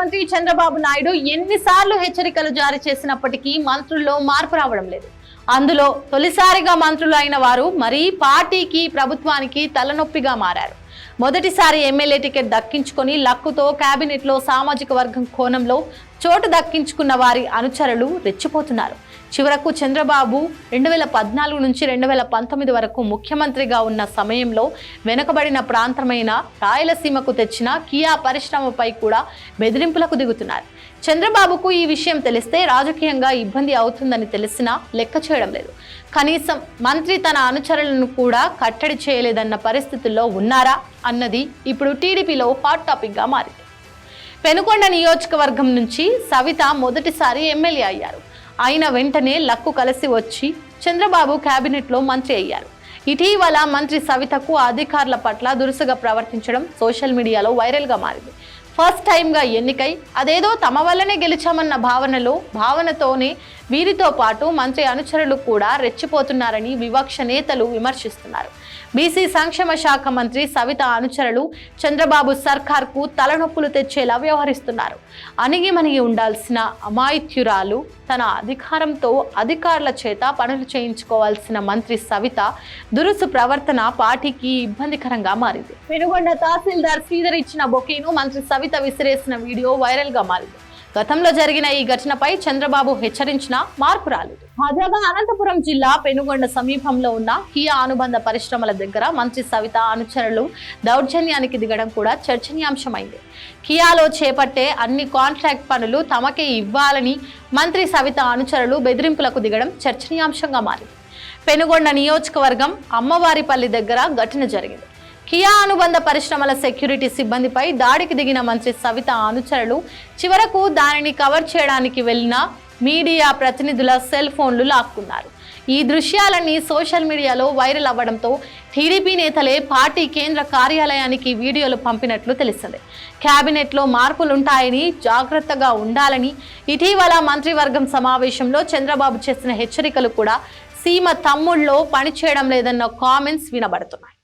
ముఖ్యమంత్రి చంద్రబాబు నాయుడు ఎన్నిసార్లు హెచ్చరికలు జారీ చేసినప్పటికీ మంత్రుల్లో మార్పు రావడం లేదు. అందులో తొలిసారిగా మంత్రులు అయిన వారు మరీ పార్టీకి ప్రభుత్వానికి తలనొప్పిగా మారారు. మొదటిసారి ఎమ్మెల్యే టికెట్ దక్కించుకొని లక్కుతో కేబినెట్లో సామాజిక వర్గం కోణంలో చోటు దక్కించుకున్న వారి అనుచరులు రెచ్చిపోతున్నారు. చివరకు చంద్రబాబు రెండు వేల పద్నాలుగు నుంచి రెండు వేల పంతొమ్మిది వరకు ముఖ్యమంత్రిగా ఉన్న సమయంలో వెనుకబడిన ప్రాంతమైన రాయలసీమకు తెచ్చిన కియా పరిశ్రమపై కూడా బెదిరింపులకు దిగుతున్నారు. చంద్రబాబుకు ఈ విషయం తెలిస్తే రాజకీయంగా ఇబ్బంది అవుతుందని తెలిసినా లెక్క చేయడం లేదు. కనీసం మంత్రి తన అనుచరులను కూడా కట్టడి చేయలేదన్న పరిస్థితుల్లో ఉన్నారా? అన్నది ఇప్పుడు టీడీపీలో హాట్ టాపిక్గా మారింది. పెనుకొండ నియోజకవర్గం నుంచి సవిత మొదటిసారి ఎమ్మెల్యే అయ్యారు. ఆయన వెంటనే లక్కు కలిసి వచ్చి చంద్రబాబు కేబినెట్లో మంత్రి అయ్యారు. ఇటీవల మంత్రి సవితకు అధికారుల పట్ల దురుసుగా ప్రవర్తించడం సోషల్ మీడియాలో వైరల్గా మారింది. ఫస్ట్ టైంగా ఎన్నికై అదేదో తమ వల్లనే గెలిచామన్న భావనలో భావనతోనే వీరితో పాటు మంత్రి అనుచరులు కూడా రెచ్చిపోతున్నారని వివక్ష నేతలు విమర్శిస్తున్నారు. బీసీ సంక్షేమ శాఖ మంత్రి సవిత అనుచరులు చంద్రబాబు సర్కార్కు తలనొప్పులు తెచ్చేలా వ్యవహరిస్తున్నారు. అణిగిమణిగి ఉండాల్సిన అమాయత్యురాలు తన అధికారంతో అధికారుల చేత పనులు చేయించుకోవాల్సిన మంత్రి సవిత దురుసు ప్రవర్తన పార్టీకి ఇబ్బందికరంగా మారింది. పెనుగొండ తహసీల్దార్ శ్రీధర్ ఇచ్చిన బొకేను మంత్రి సవిత విసిరేసిన వీడియో వైరల్గా మారింది. గతంలో జరిగిన ఈ ఘటనపై చంద్రబాబు హెచ్చరించిన మార్పు రాలేదు. తాజాగా అనంతపురం జిల్లా పెనుగొండ సమీపంలో ఉన్న కియా అనుబంధ పరిశ్రమల దగ్గర మంత్రి సవిత అనుచరులు దౌర్జన్యానికి దిగడం కూడా చర్చనీయాంశమైంది. కియాలో చేపట్టే అన్ని కాంట్రాక్ట్ పనులు తమకే ఇవ్వాలని మంత్రి సవిత అనుచరులు బెదిరింపులకు దిగడం చర్చనీయాంశంగా మారింది. పెనుగొండ నియోజకవర్గం అమ్మవారిపల్లి దగ్గర ఘటన జరిగింది. కియా అనుబంధ పరిశ్రమల సెక్యూరిటీ సిబ్బందిపై దాడికి దిగిన మంత్రి సవిత అనుచరులు చివరకు దానిని కవర్ చేయడానికి వెళ్ళిన మీడియా ప్రతినిధుల సెల్ ఫోన్లు లాక్కున్నారు. ఈ దృశ్యాలన్నీ సోషల్ మీడియాలో వైరల్ అవ్వడంతో టీడీపీ నేతలే పార్టీ కేంద్ర కార్యాలయానికి వీడియోలు పంపినట్లు తెలిసింది. కేబినెట్లో మార్పులుంటాయని జాగ్రత్తగా ఉండాలని ఇటీవల మంత్రివర్గం సమావేశంలో చంద్రబాబు చేసిన హెచ్చరికలు కూడా సీమ తమ్ముళ్ళలో పనిచేయడం లేదన్న కామెంట్స్ వినబడుతున్నాయి.